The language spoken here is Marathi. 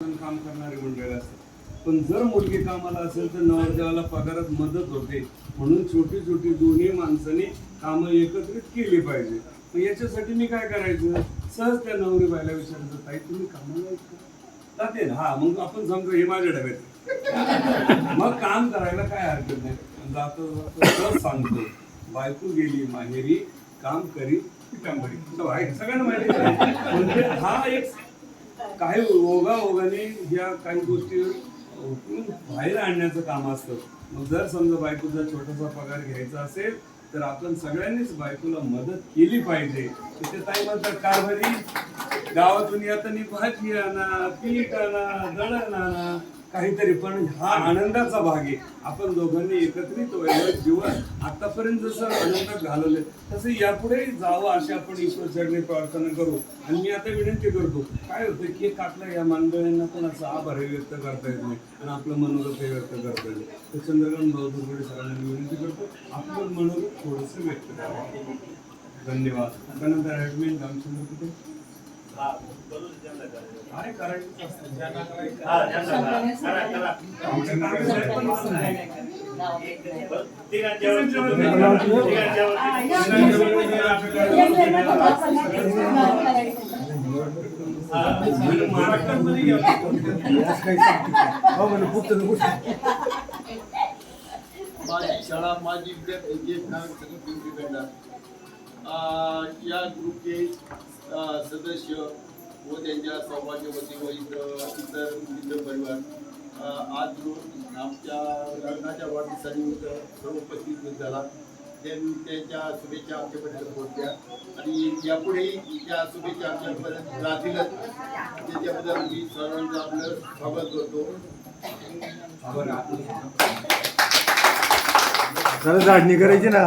काम करणारी मंडळी असतात. पण जर मुलगी कामाला असेल तर नवरदेवाला पगारात मदत होते. म्हणून छोटी छोटी दोन्ही माणसाने कामं एकत्रित केली पाहिजे. मग याच्यासाठी मी काय करायचं? सहज त्या नवरी बायला विचारायचं ताई तुम्ही कामाला जाते. हा मग आपण समजा हे माझ्या डब्यात मग काम करायला काय हरकत नाही. जातो जातो सांगतो. बायको गेली माहेरी काम करी पिठांबरी तो सगळ्यांना माहिती म्हणजे हा एक काही ओघा ओघाने या काही गोष्टी बाहेर आणण्याचं काम असतं. मग जर समजा बायकोचा छोटासा पगार घ्यायचा असेल तर आपण सगळ्यांनीच बायकोला मदत केली पाहिजे. तिथे ताई म्हणतात कारभारी गावातून येताना भाजी आणा पीठ आणा दळण आणा. काहीतरी पण हा आनंदाचा भाग आहे. आपण दोघांनी एकत्रित वैभव जीवन आतापर्यंत जसं आनंदात घालवले तसं यापुढे जावं अशी आपण ईश्वर चरणी प्रार्थना करू. आणि मी आता विनंती करतो काय होतं की काटला या मांडळ्यांना पण असं आभारही व्यक्त करता येत नाही आणि आपलं मनोगतही व्यक्त करता येत नाही. तर चंद्रकांत भाऊ दुर्गडे सरांना मी विनंती करतो आपलं मनोगत थोडंसं व्यक्त करावं धन्यवाद. त्यानंतर ॲडमिन रामचंद्र कुठे? करायचं. शाळा माझी विद्यार्थी या ग्रुपचे सदस्य व त्यांच्या सहभागी होते व इतर इतर मित्र परिवार आज रोज आमच्या लग्नाच्या वाढदिवसानिमित्त सर्व उपस्थित झाला. त्यांच्या शुभेच्छा आमच्यापर्यंत पोहोचल्या. आणि यापुढेही त्या शुभेच्छा आमच्यापर्यंत राहतीलच. त्याच्याबद्दल मी सर्वांचं आपलं स्वागत करतो. जरा करायची ना.